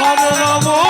Hare Rama